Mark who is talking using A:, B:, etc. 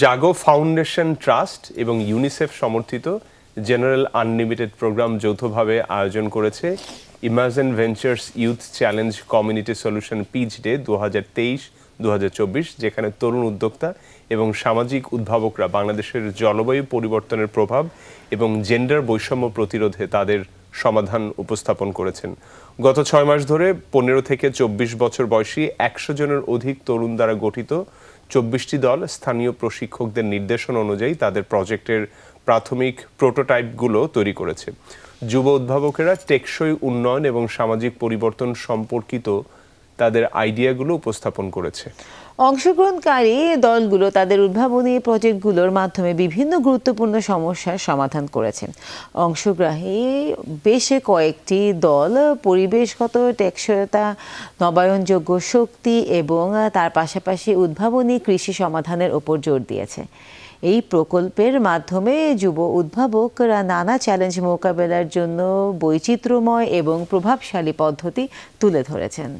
A: জাগো foundation trust এবং UNICEF সমর্থিত general unlimited programme যৌথভাবে আয়োজন করেছে imagine ventures youth challenge community solution pitch day দু হাজার তেইশ দু যেখানে তরুণ উদ্যোক্তা এবং সামাজিক উদ্ভাবকরা বাংলাদেশের জলবায়ু পরিবর্তনের প্রভাব এবং জেন্ডার বৈষম্য প্রতিরোধে তাদের সমাধান উপস্থাপন করেছেন। গত ছয় মাস ধরে পনেরো থেকে চব্বিশ বছর বয়সী একশো জনের অধিক তরুণ দ্বারা গঠিত চব্বিশটি দল স্থানীয় প্রশিক্ষকদের নির্দেশন অনুযায়ী তাদের প্রজেক্টের প্রাথমিক প্রোটোটাইপগুলো তৈরি করেছে। যুব উদ্ভাবকেরা টেকসই উন্নয়ন এবং সামাজিক পরিবর্তন সম্পর্কিত তাদের আইডিয়াগুলো উপস্থাপন করেছে।
B: অংশগ্রহণকারী দলগুলো তাদের উদ্ভাবনী প্রজেক্টগুলোর মাধ্যমে বিভিন্ন গুরুত্বপূর্ণ সমস্যার সমাধান করেছে অংশগ্রহী বেশ কয়েকটি দল পরিবেশগত টেকসইতা, নবায়নযোগ্য শক্তি এবং তার পাশাপাশি উদ্ভাবনী কৃষি সমাধানের ওপর জোর দিয়েছে। এই প্রকল্পের মাধ্যমে যুব উদ্ভাবকরা নানা চ্যালেঞ্জ মোকাবেলার জন্য বৈচিত্র্যময় এবং প্রভাবশালী পদ্ধতি তুলে ধরেছেন।